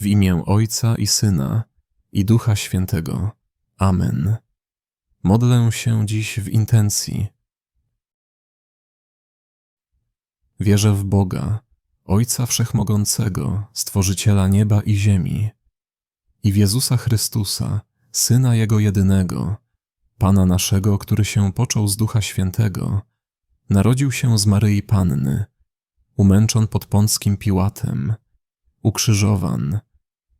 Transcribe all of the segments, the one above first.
W imię Ojca i Syna i Ducha Świętego. Amen. Modlę się dziś w intencji. Wierzę w Boga, Ojca Wszechmogącego, Stworzyciela nieba i ziemi, i w Jezusa Chrystusa, Syna Jego jedynego, Pana naszego, który się począł z Ducha Świętego, narodził się z Maryi Panny, umęczon pod Pąckim Piłatem, ukrzyżowan,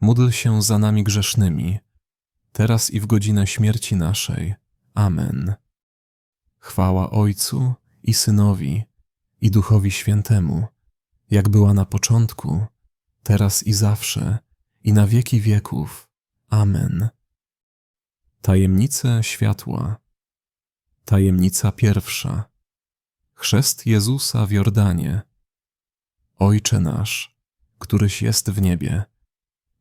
módl się za nami grzesznymi, teraz i w godzinę śmierci naszej. Amen. Chwała Ojcu i Synowi i Duchowi Świętemu, jak była na początku, teraz i zawsze, i na wieki wieków. Amen. Tajemnice światła. Tajemnica pierwsza. Chrzest Jezusa w Jordanie. Ojcze nasz, któryś jest w niebie,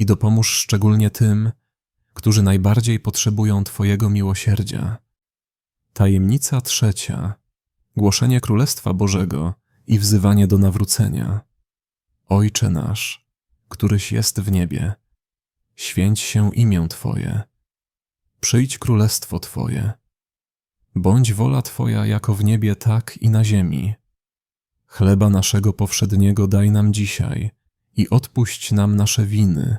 i dopomóż szczególnie tym, którzy najbardziej potrzebują Twojego miłosierdzia. Tajemnica trzecia. Głoszenie Królestwa Bożego i wzywanie do nawrócenia. Ojcze nasz, któryś jest w niebie, święć się imię Twoje. Przyjdź królestwo Twoje. Bądź wola Twoja jako w niebie, tak i na ziemi. Chleba naszego powszedniego daj nam dzisiaj i odpuść nam nasze winy,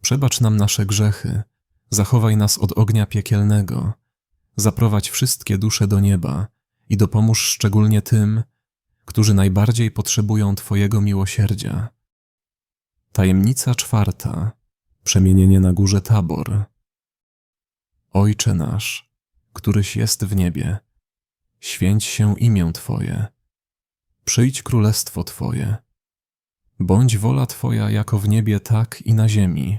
przebacz nam nasze grzechy, zachowaj nas od ognia piekielnego, zaprowadź wszystkie dusze do nieba i dopomóż szczególnie tym, którzy najbardziej potrzebują Twojego miłosierdzia. Tajemnica czwarta. Przemienienie na górze Tabor. Ojcze nasz, któryś jest w niebie, święć się imię Twoje. Przyjdź królestwo Twoje. Bądź wola Twoja jako w niebie, tak i na ziemi.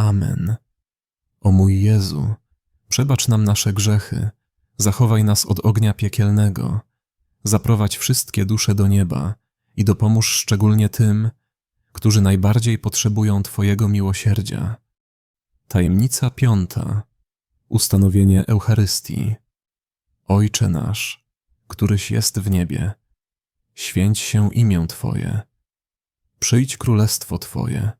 Amen. O mój Jezu, przebacz nam nasze grzechy, zachowaj nas od ognia piekielnego, zaprowadź wszystkie dusze do nieba i dopomóż szczególnie tym, którzy najbardziej potrzebują Twojego miłosierdzia. Tajemnica piąta. Ustanowienie Eucharystii. Ojcze nasz, któryś jest w niebie, święć się imię Twoje. Przyjdź królestwo Twoje.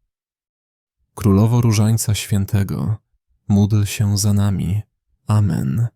Królowo Różańca Świętego, módl się za nami. Amen.